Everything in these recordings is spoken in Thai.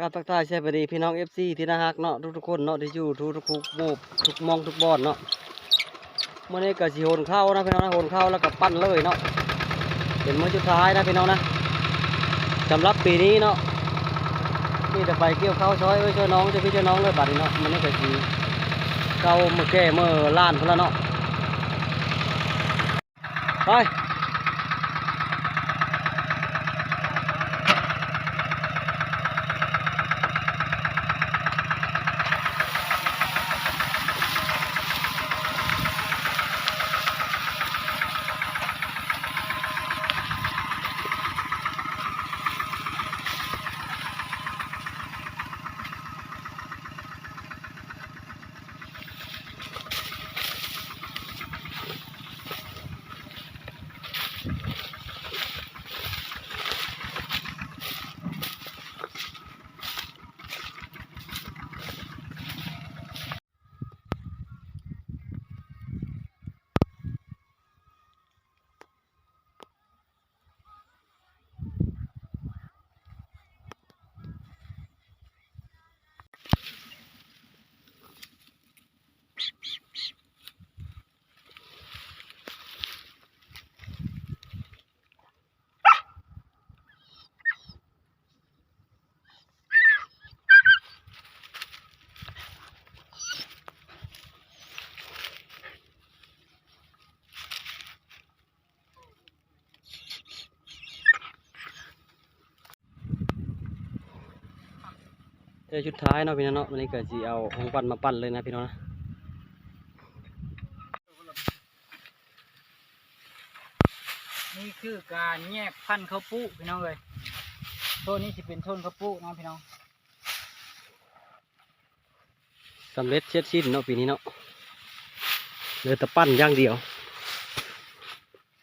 กาบทักทายสวัสดีพี่น้องเอฟซีที่น่าฮักเนาะทุกๆคนเนาะที่อยู่ทุกทุกๆหมู่ทุกมองทุกบอนเนาะเมื่อนี้ก็สิโหนเข้านะพี่น้องนะโหนเข้าแล้วก็ปั้นเลยเนาะเป็นมื้อสุดท้ายนะพี่น้องนะสำหรับปีนี้เนาะนี่แต่ไปเกี่ยวข้าวช่วยเอ้ยช่วยน้องช่วยพี่ช่วยน้องเลยบัดนี้เนาะมันนี่ก็สิเข้ามาแก้เมื่อล้านพุ่นละเนาะไป เจอชุดท้ายเนาะพี่น้องเนาะวันนี้ก็สิเอาของปั้นมาปั้นเลยนะพี่น้องนะนี่คือการแยกพันธุ์ข้าวปุพี่น้องเลยโซนนี้จะเป็นโซนข้าวปุน้องพี่น้องสำเร็จเช็ดชิ้นเนาะปีนี้เนาะเหลือแต่ปั้นอย่างเดียว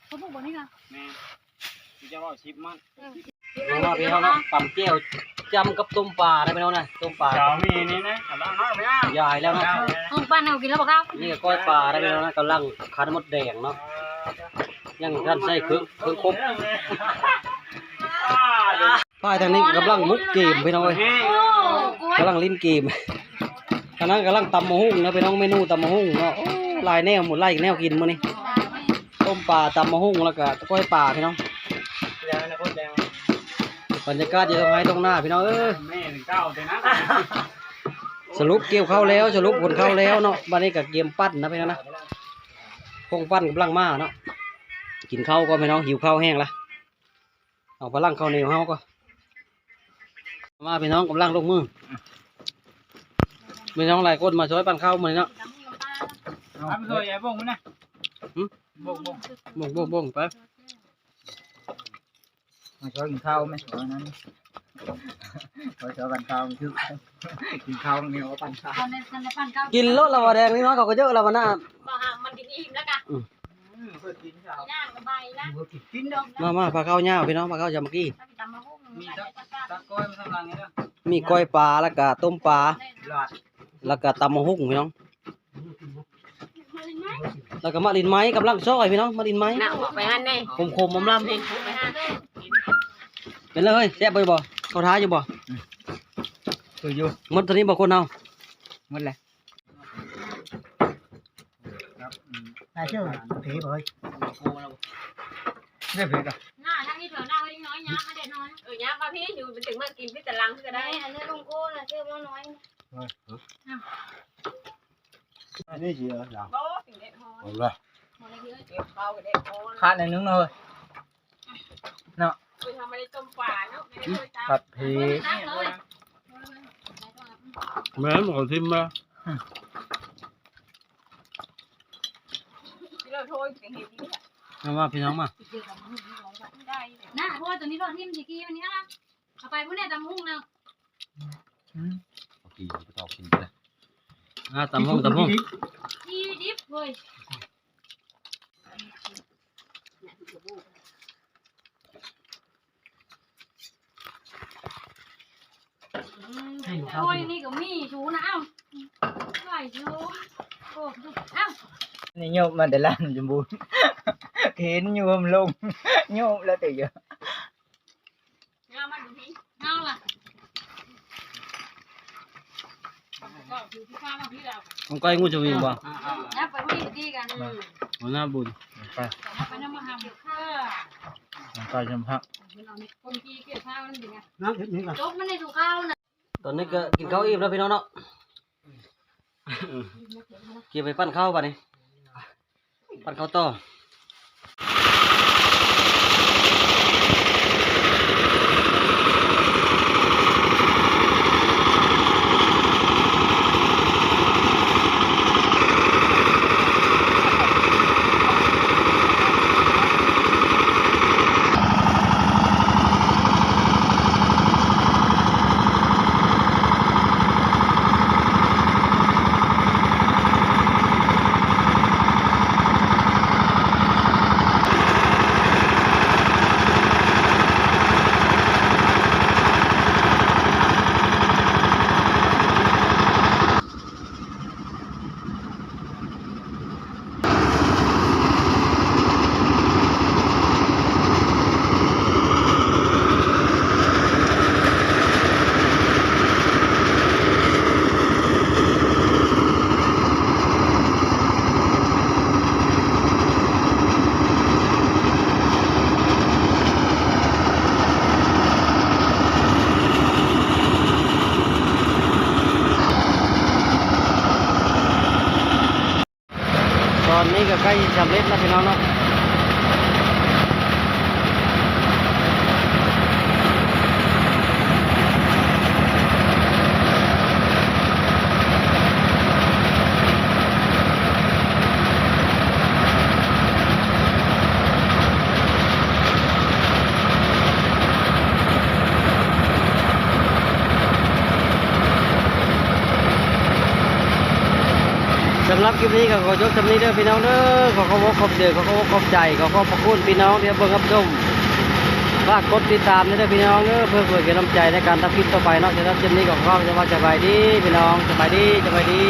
เขาพูดแบบนี้ค่ะแม่ที่จะรอชิปมันน้องเนาะพี่น้องเนาะปั่นแก้ว จำกับต้มปลาได้พี่น้องนะต้มปลาเจ้ามีนี่นะกำลังน้อยไม่เอาใหญ่แล้วเนาะห้องปั้นเอากินแล้วบอกครับนี่ก็ก้อยปลาได้พี่น้องนะกำลังคันมดแดงเนาะยังท่านใส่เครื่องเครื่องครบป้ายทางนี้กำลังมุกเกมพี่น้องเอ้ยโอ้กล้วยกำลังเล่นเกมทางนั้นกำลังตำมะฮุ่งนะพี่น้องเมนูตำมะฮุ่งเนาะโอ้หลายแนวหมดหลายแนวกินมื้อนี้ต้มปลาตำมะฮุ่งแล้วก็ก้อยปลาพี่น้อง บรรยากาศอยู่ตรงไหนตรงหน้าพี่น้องเอ้ยแม่ถึงเก้าแต่นะสรุปเกี่ยวเข้าแล้วสรุปผลเข้าแล้วเนาะวันนี้กับเกมปั้นนะพี่น้องนะคงปั้นกำลังมาเนาะกินข้าวก็พี่น้องหิวข้าวแห้งละเอาพลังข้าวเหนียวเฮาก็มาพี่น้องกำลังลงมือพี่น้องหลายคนมาช่วยปั้นข้าวมือเนาะทำตัวใหญ่บ้งมั้ยนะบ้งบ้งบ่งบ่งบ่งไป มาช่วยกินข้าวไหมช่วยนั้นช่วยช่วยกันข้าวคือกินข้าวนี่ว่าปั่นข้าวตอนในตอนในปั้นข้าวกินรสละวะแดงนี่เนาะเขาก็เยอะละวันหน้าบอกห่างมันกินอิ่มแล้วกันเพื่อกินข้าวย่างกับใบละเพื่อกินดอกมามาพาข้าวเหนียวพี่น้องพาข้าวจำกี้ถ้าไปตำมะฮุ่งมีตะตะก้อยมันทำรังไงเนาะมีก้อยปลาแล้วก็ต้มปลาหลอดแล้วก็ตำมะฮุ่งพี่น้องแล้วก็มะลินไม้กำลังซอยพี่น้องมะลินไม้น่ะไปหันเลยคมคมๆอมลำไปหัน เลยเป็นเลยแซ่บไปบ่เขาท้าอยู่บ่ตัวอยู่หมดตอนนี้บ่คนเอาหมดเลยครับน่าเชื่อผีเผยเรียบร้อยหน้าทางนี้เถอะหน้าไว้น้อยย้ำมาเด็ดน้อยเออย้ำมาพี่อยู่ถึงมากินพี่แต่ลังพี่ก็ได้ได้เนื้อลงโก้น่ะเชื่อมน้อยนี่ gì rồi nào โอ้ถึงเด็ดฮอน rồi rồi เก็บเบากับเด็ดฮอนขาดในนึงเลยคือทำอะไรต้มปลาเนาะไม่ได้เคยตามผัดผีตั้งเลย mẹ em còn thêm mà ที่เราโทรถึงเห็นนี่เอามาพี่น้องมาไม่ได้เลยน่ะเพราะว่าตัวนี้รอดทิ่มสิกี้วันนี้ละเอาไปพวกนี้ตำหุ่งนะ kỳ cái tàu kỳ đây อ่าตำห้องตำห้องอีดิบเว้ย โอ้ยนี่ก็มีชูนะเอ้าไหวชูโอ้ดูเอ้า นี่โยมมาแต่ล้านจมูกเห็นโยมลงโยมแล้วแต่เยอะงามันดูพี่เอาล่ะของก้อยงูจะมีบ่นับไปที่ดีกันหัวหน้าบุญไปไปน้ำมาหาเดี๋ยวข้าไปจำพักคนที่เกี่ยวข้าวนั่นเป็นไงน้ำเห็ดนี่กันจกมันในถุงข้าวนะ ตอนนี้ก็กินข้าวอิ่มแล้วพี่น้องเนาะเกี่ยวไปปั้นข้าวป่ะนี่ปั้นข้าวต่อ อนนี้ก็ใกล้สำเร็จแล้วพี่น้องเนาะสำหรับค ลิปนี้ก็ขอยกจำนี้เด้อพี่น้องเด้อขอขอบคุณขอบเดือขอขอบคุณขอบใจขอขอบพระคุณพี่น้องที่เบิ่งรับชมฝากกดติดตามเด้อพี่น้องเด้อเพื่อเพื่อเป็นกำลังใจในการทำคลิปต่อไปเนาะจะรับคลิปนี้ก็ขอขอบคุณสบายดีพี่น้องสบายดีสบายดี